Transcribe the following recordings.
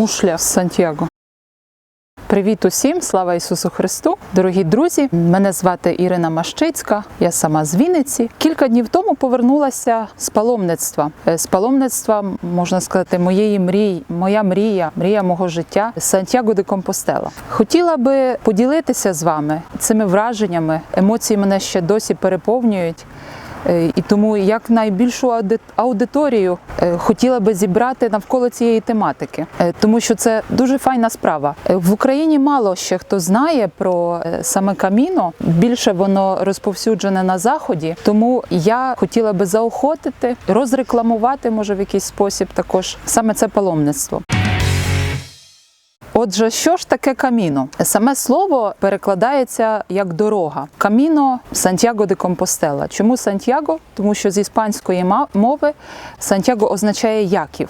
мушля з Сантьяго. Привіт усім, слава Ісусу Христу! Дорогі друзі! Мене звати Ірина Мащицька, я сама з Вінниці. Кілька днів тому повернулася з паломництва. Е, З паломництва, можна сказати, моєї мрії, моя мрія, мрія мого життя Сантьяго де Компостела. Хотіла би поділитися з вами цими враженнями. Емоції мене ще досі переповнюють. Е, І тому як найбільшу ауди- аудиторію е, хотіла би зібрати навколо цієї тематики, Е, тому що це дуже файна справа. В Україні мало ще хто знає про саме каміно. Більше воно розповсюджене на заході. Тому я хотіла би заохотити, розрекламувати, може, в якийсь спосіб також саме це паломництво. Отже, що ж таке каміно? Саме слово перекладається як дорога. Каміно Сантьяго де Компостела. Чому Сантьяго? Тому що з іспанської мови Сантьяго означає Яків.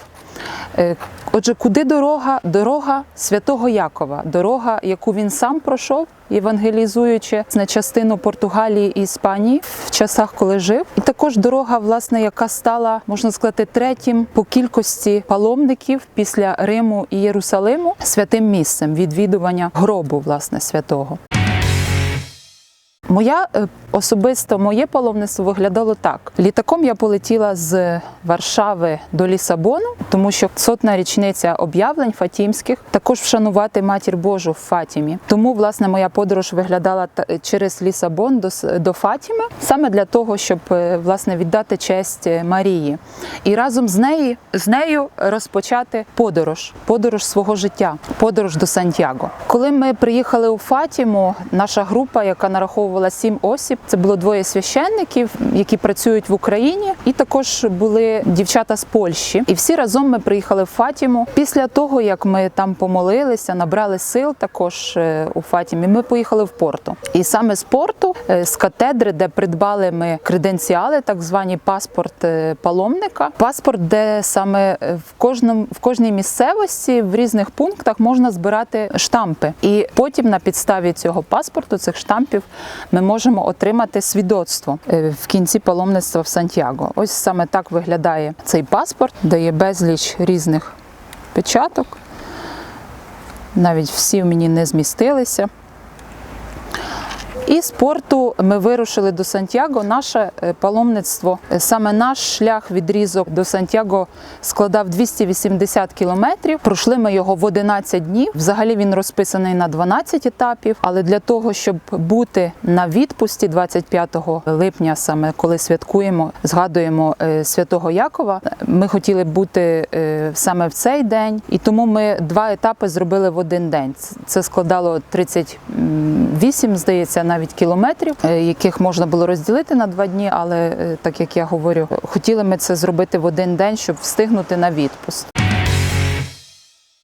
Е, Отже, куди дорога? Дорога святого Якова, дорога, яку він сам пройшов, євангелізуючи на частину Португалії і Іспанії в часах, коли жив. І також дорога, власне, яка стала, можна сказати, третім по кількості паломників після Риму і Єрусалиму святим місцем відвідування гробу, власне, святого. Моя е, особисто моє паломництво виглядало так: літаком я полетіла з Варшави до Лісабону, тому що сотна річниця об'явлень Фатімських також вшанувати матір Божу в Фатімі. Тому власне моя подорож виглядала через Лісабон до, до Фатіми, саме для того, щоб е, власне віддати честь е, Марії, і разом з нею з нею розпочати подорож, подорож свого життя, подорож до Сантьяго. Коли ми приїхали у Фатіму, наша група, яка нараховувала сім осіб, це було двоє священників, які працюють в Україні, і також були дівчата з Польщі. І всі разом ми приїхали в Фатіму. Після того, як ми там помолилися, набрали сил також е, у Фатімі, ми поїхали в порту. І саме з порту, е, з катедри, де придбали ми креденціали, так звані паспорт е, паломника, паспорт, де саме в кожному в кожній місцевості в різних пунктах можна збирати штампи. І потім на підставі цього паспорту, цих штампів, ми можемо отримати свідоцтво е, в кінці паломництва в Сантьяго. Ось саме так виглядає цей паспорт, де є безліч різних печаток. Навіть всі в мені не змістилися. І з порту ми вирушили до Сантьяго. Наше е, паломництво, е, саме наш шлях відрізок до Сантьяго складав 280 кілометрів. Пройшли ми його в 11 днів. Взагалі він розписаний на 12 етапів. Але для того, щоб бути на відпусті 25 липня, саме коли святкуємо, згадуємо е, святого Якова, ми хотіли бути саме в цей день, і тому ми два етапи зробили в один день. Це складало 38, здається, навіть кілометрів, е, яких можна було розділити на два дні. Але е, так як я говорю, хотіли ми це зробити в один день, щоб встигнути на відпуск.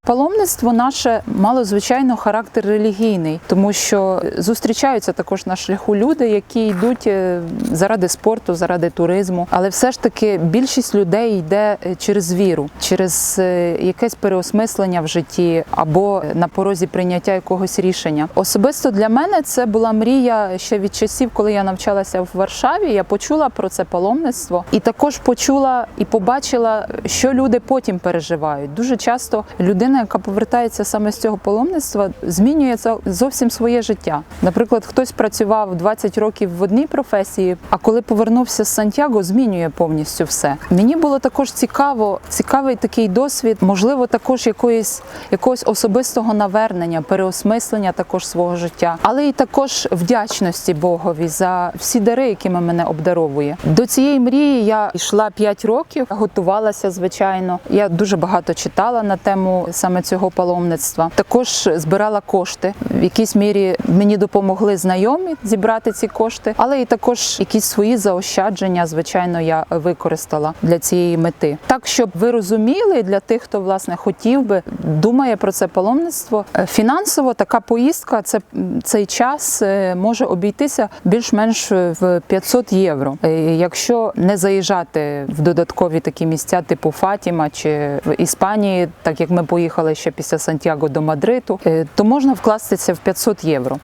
Паломництво наше мало звичайно характер релігійний, тому що зустрічаються також на шляху люди, які йдуть е, заради спорту, заради туризму. Але все ж таки більшість людей йде е, через віру, через е, якесь переосмислення в житті або на порозі прийняття якогось рішення. Особисто для мене це була мрія ще від часів, коли я навчалася в Варшаві. Я почула про це паломництво і також почула і побачила, що люди потім переживають. Дуже часто людина, яка повертається саме з цього паломництва, змінює зовсім своє життя. Наприклад, хтось працював 20 років в одній професії, а коли повернувся з Сантьяго, змінює повністю все. Мені було також цікаво, цікавий такий досвід, можливо, також якоїсь якогось особистого навернення, переосмислення також свого життя, але і також вдячності Богові за всі дари, якими мене обдаровує. До цієї мрії я йшла 5 років, готувалася звичайно. Я дуже багато читала на тему саме цього паломництва. Також збирала кошти. В якійсь мірі мені допомогли знайомі зібрати ці кошти, але і також якісь свої заощадження, звичайно, я використала для цієї мети. Так, щоб ви розуміли, для тих, хто власне хотів би, думає про це паломництво. е, Фінансово така поїздка, це цей час е, може обійтися більш-менш в 500 євро. Е, Якщо не заїжджати в додаткові такі місця, типу Фатіма чи в Іспанії, так як ми поїхали ще після Сантьяго до Мадриту, е, то можна вкластися в 500 євро.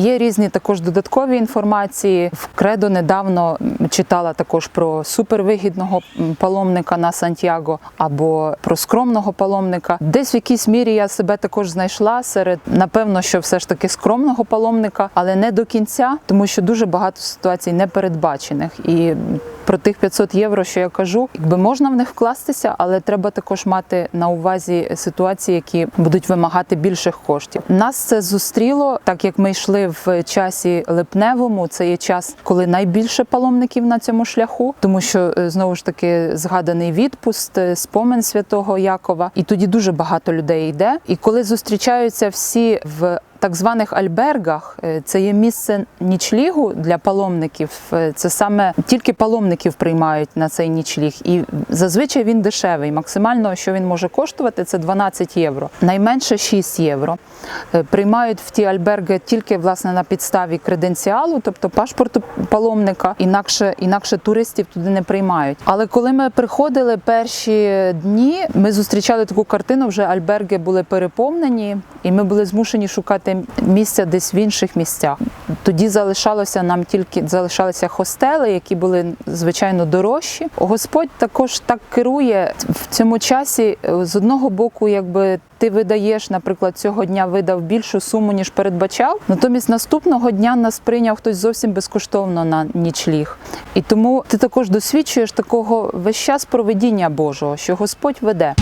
Є різні також додаткові інформації. В Кредо недавно читала також про супервигідного паломника на Сантьяго або про скромного паломника. Десь в якійсь мірі я себе також знайшла серед напевно, що все ж таки скромного паломника, але не до кінця, тому що дуже багато ситуацій непередбачених. І про тих 500 євро, що я кажу, якби можна в них вкластися, але треба також мати на увазі ситуації, які будуть вимагати більших коштів. Нас це зустріло, так як ми йшли в часі липневому. Це є час, коли найбільше паломників на цьому шляху, тому що е, знову ж таки згаданий відпуст, спомен святого Якова, і тоді дуже багато людей йде. І коли зустрічаються всі в так званих альбергах е, це є місце нічлігу для паломників. Е, Це саме тільки паломників приймають на цей нічліг, і зазвичай він дешевий. Максимально, що він може коштувати, це 12 євро, найменше 6 євро. Е, Приймають в ті альберги тільки власне на підставі креденціалу, тобто пашпорту паломника. Інакше інакше туристів туди не приймають. Але коли ми приходили перші дні, ми зустрічали таку картину. Вже альберги були переповнені, і ми були змушені шукати місця десь в інших місцях. Тоді залишалося нам тільки залишалися хостели, які були звичайно дорожчі. Господь також так керує в цьому часі. З одного боку, якби ти видаєш, наприклад, цього дня видав більшу суму ніж передбачав. Натомість наступного дня нас прийняв хтось зовсім безкоштовно на нічліг. І тому ти також досвідчуєш такого весь час проведіння Божого, що Господь веде.